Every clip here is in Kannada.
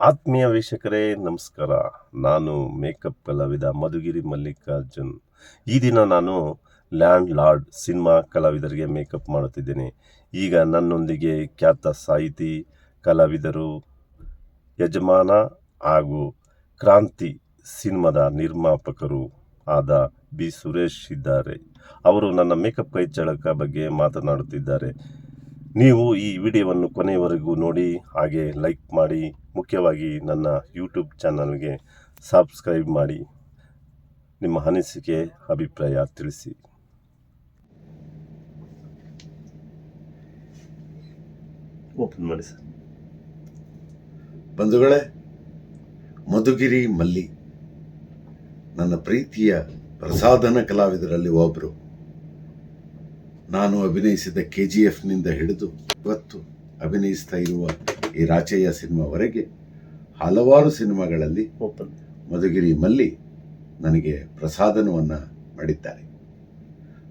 ಆತ್ಮೀಯ ವೀಕ್ಷಕರೇ, ನಮಸ್ಕಾರ. ನಾನು ಮೇಕಪ್ ಕಲಾವಿದ ಮಧುಗಿರಿ ಮಲ್ಲಿಕಾರ್ಜುನ್. ಈ ದಿನ ನಾನು ಲ್ಯಾಂಡ್ ಲಾರ್ಡ್ ಸಿನಿಮಾ ಕಲಾವಿದರಿಗೆ ಮೇಕಪ್ ಮಾಡುತ್ತಿದ್ದೇನೆ. ಈಗ ನನ್ನೊಂದಿಗೆ ಖ್ಯಾತ ಸಾಹಿತಿ, ಕಲಾವಿದರು, ಯಜಮಾನ ಹಾಗೂ ಕ್ರಾಂತಿ ಸಿನಿಮಾದ ನಿರ್ಮಾಪಕರು ಆದ ಬಿ. ಸುರೇಶ್ ಇದ್ದಾರೆ. ಅವರು ನನ್ನ ಮೇಕಪ್ ಕೈ ಚಳಕ ಬಗ್ಗೆ ಮಾತನಾಡುತ್ತಿದ್ದಾರೆ. ನೀವು ಈ ವಿಡಿಯೋವನ್ನು ಕೊನೆಯವರೆಗೂ ನೋಡಿ ಹಾಗೆ ಲೈಕ್ ಮಾಡಿ ಮುಖ್ಯವಾಗಿ ನನ್ನ ಯೂಟ್ಯೂಬ್ ಚಾನಲ್ಗೆ ಸಬ್ಸ್ಕ್ರೈಬ್ ಮಾಡಿ. ನಿಮ್ಮ ಅನಿಸಿಕೆ ಅಭಿಪ್ರಾಯ ತಿಳಿಸಿ. ಓಪನ್ ಮಾಡಿ ಸರ್. ಬಂಧುಗಳೇ ಮಧುಗಿರಿ ಮಲ್ಲಿ ನನ್ನ ಪ್ರೀತಿಯ ಪ್ರಸಾದನ ಕಲಾವಿದರಲ್ಲಿ ಒಬ್ಬರು ನಾನು ಅಭಿನಯಿಸಿದ ಕೆ ಜಿ ಎಫ್ನಿಂದ ಹಿಡಿದು ಇವತ್ತು ಅಭಿನಯಿಸ್ತಾ ಇರುವ ಈ ರಾಚಯ್ಯ ಸಿನಿಮಾವರೆಗೆ ಹಲವಾರು ಸಿನಿಮಾಗಳಲ್ಲಿ ಮಧುಗಿರಿ ಮಲ್ಲಿ ನನಗೆ ಪ್ರಸಾದನವನ್ನು ಮಾಡಿದ್ದಾರೆ.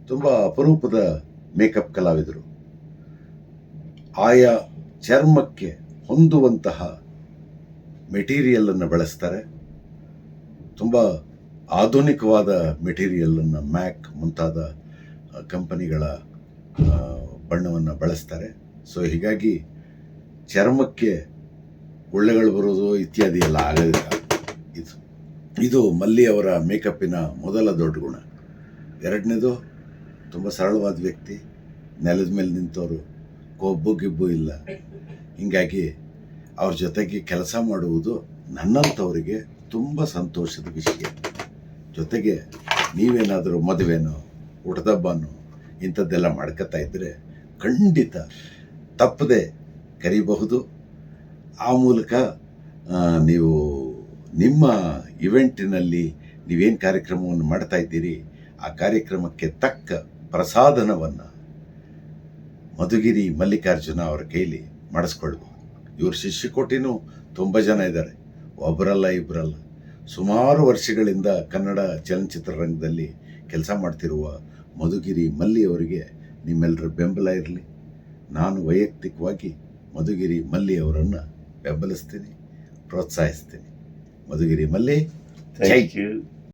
ತುಂಬ ಅಪರೂಪದ ಮೇಕಪ್ ಕಲಾವಿದರು. ಆಯಾ ಚರ್ಮಕ್ಕೆ ಹೊಂದುವಂತಹ ಮೆಟೀರಿಯಲನ್ನು ಬಳಸ್ತಾರೆ. ತುಂಬ ಆಧುನಿಕವಾದ ಮೆಟೀರಿಯಲನ್ನು ಮ್ಯಾಕ್ ಮುಂತಾದ ಕಂಪನಿಗಳ ಬಣ್ಣವನ್ನು ಬಳಸ್ತಾರೆ. ಸೊ ಹೀಗಾಗಿ ಚರ್ಮಕ್ಕೆ ಗುಳ್ಳೆಗಳು ಬರೋದು ಇತ್ಯಾದಿ ಎಲ್ಲ ಆಗೋದಿಲ್ಲ. ಇದು ಇದು ಮಲ್ಲಿ ಅವರ ಮೇಕಪ್ಪಿನ ಮೊದಲ ದೊಡ್ಡ ಗುಣ. ಎರಡನೇದು, ತುಂಬ ಸರಳವಾದ ವ್ಯಕ್ತಿ. ನೆಲದ ಮೇಲೆ ನಿಂತವರು ಕೊಬ್ಬು ಗಿಬ್ಬು ಇಲ್ಲ. ಹೀಗಾಗಿ ಅವ್ರ ಜೊತೆಗೆ ಕೆಲಸ ಮಾಡುವುದು ನನ್ನಂಥವರಿಗೆ ತುಂಬ ಸಂತೋಷದ ವಿಷಯ. ಜೊತೆಗೆ ನೀವೇನಾದರೂ ಮದುವೆನೋ ಊಟದಬ್ಬನೋ ಇಂಥದ್ದೆಲ್ಲ ಮಾಡ್ಕೊತಾ ಇದ್ದರೆ ಖಂಡಿತ ತಪ್ಪದೆ ಕರಿಬಹುದು. ಆ ಮೂಲಕ ನೀವು ನಿಮ್ಮ ಇವೆಂಟಿನಲ್ಲಿ ನೀವೇನು ಕಾರ್ಯಕ್ರಮವನ್ನು ಮಾಡ್ತಾ ಇದ್ದೀರಿ, ಆ ಕಾರ್ಯಕ್ರಮಕ್ಕೆ ತಕ್ಕ ಪ್ರಸಾದನವನ್ನು ಮಧುಗಿರಿ ಮಲ್ಲಿಕಾರ್ಜುನ ಅವರ ಕೈಲಿ ಮಾಡಿಸ್ಕೊಳ್ಬೋದು ಇವ್ರ ಶಿಷ್ಯಕೋಟಿನೂ ತುಂಬ ಜನ ಇದ್ದಾರೆ. ಒಬ್ಬರಲ್ಲ ಇಬ್ಬರಲ್ಲ ಸುಮಾರು ವರ್ಷಗಳಿಂದ ಕನ್ನಡ ಚಲನಚಿತ್ರರಂಗದಲ್ಲಿ ಕೆಲಸ ಮಾಡ್ತಿರುವ ಮಧುಗಿರಿ ಮಲ್ಲಿ ಅವರಿಗೆ ನಿಮ್ಮೆಲ್ಲರ ಬೆಂಬಲ ಇರಲಿ. ನಾನು ವೈಯಕ್ತಿಕವಾಗಿ ಮಧುಗಿರಿ ಮಲ್ಲಿ ಅವರನ್ನು ಬೆಂಬಲಿಸ್ತೀನಿ ಪ್ರೋತ್ಸಾಹಿಸ್ತೀನಿ. ಮಧುಗಿರಿ ಮಲ್ಲಿ ಥ್ಯಾಂಕ್ ಯು